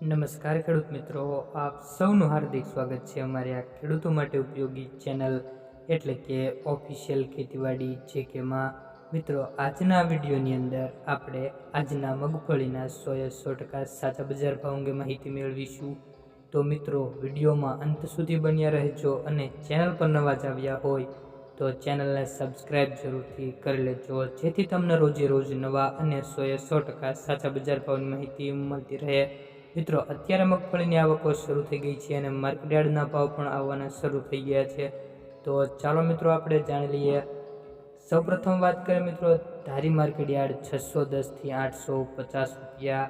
નમસ્કાર ખેડૂત મિત્રો, આપ સૌનું હાર્દિક સ્વાગત છે અમારી આ ખેડૂતો માટે ઉપયોગી ચેનલ એટલે કે ઓફિશિયલ ખેતીવાડી જે કેમાં મિત્રો, આજના વિડીયોની અંદર આપણે આજના મગફળીના સોએ સો ટકા સાચા બજાર ભાવ અંગે માહિતી મેળવીશું. તો મિત્રો, વિડીયોમાં અંત સુધી બન્યા રહેજો અને ચેનલ પર નવા જ આવ્યા હોય તો ચેનલને સબસ્ક્રાઈબ જરૂરથી કરી લેજો, જેથી તમને રોજે રોજ નવા અને સોએ સો ટકા સાચા બજાર ભાવની માહિતી મળતી રહે. મિત્રો, અત્યારે મગફળીની આવકો શરૂ થઈ ગઈ છે અને માર્કેટયાર્ડના ભાવ પણ આવવાના શરૂ થઈ ગયા છે. તો ચાલો મિત્રો, આપણે જાણી લઈએ. સૌપ્રથમ વાત કરીએ મિત્રો, ધારી માર્કેટયાર્ડ છસો દસથી આઠસો પચાસ રૂપિયા,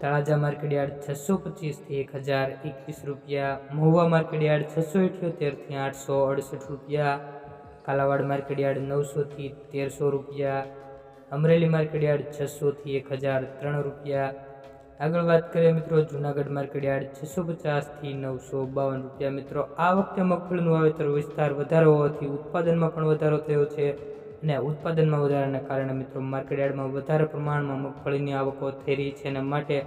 તળાજા માર્કેટયાર્ડ છસો પચીસથી એક હજાર એકવીસ રૂપિયા, મહુવા માર્કેટયાર્ડ છસો ઇઠ્યોતેરથી આઠસો અડસઠ રૂપિયા, કાલાવાડ માર્કેટયાર્ડ નવસોથી તેરસો રૂપિયા, અમરેલી માર્કેટયાર્ડ છસોથી એક હજાર ત્રણ રૂપિયા આગળ વાત કરીએ મિત્રો, જુનાગઢ માર્કેટયાર્ડ છસો પચાસથી નવસો બાવન રૂપિયા. મિત્રો, આ વખતે મગફળીનું વાવેતર વિસ્તાર વધારો હોવાથી ઉત્પાદનમાં પણ વધારો થયો છે અને ઉત્પાદનમાં વધારાના કારણે મિત્રો માર્કેટયાર્ડમાં વધારે પ્રમાણમાં મગફળીની આવકો થઈ રહી છે અને માટે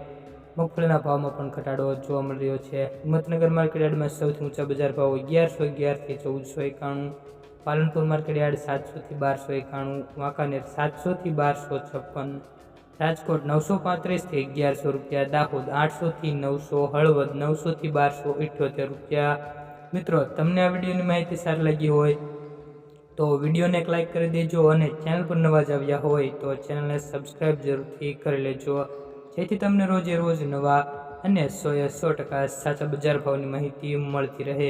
મગફળીના ભાવમાં પણ ઘટાડો જોવા મળી રહ્યો છે. હિંમતનગર માર્કેટયાર્ડમાં સૌથી ઊંચા બજાર ભાવ અગિયારસો અગિયારથી ચૌદસો એકાણું, પાલનપુર માર્કેટ યાર્ડ સાતસોથી બારસો એકાણું, વાંકાનેર સાતસોથી બારસો છપ્પન રાજકોટ નવસો પાંત્રીસથી અગિયારસો રૂપિયા, દાહોદ આઠસોથી નવસો, હળવદ નવસોથી બારસો ઇઠ્યોતેર રૂપિયા. મિત્રો, તમને આ વિડીયોની માહિતી સારી લાગી હોય તો વિડીયોને એક લાઇક કરી દેજો અને ચેનલ પર નવા જ આવ્યા હોય તો ચેનલને સબસ્ક્રાઈબ જરૂરથી કરી લેજો. જેથી તમને રોજે રોજ નવા અને સો એ સો ટકા સાચા બજાર ભાવની માહિતી મળતી રહે.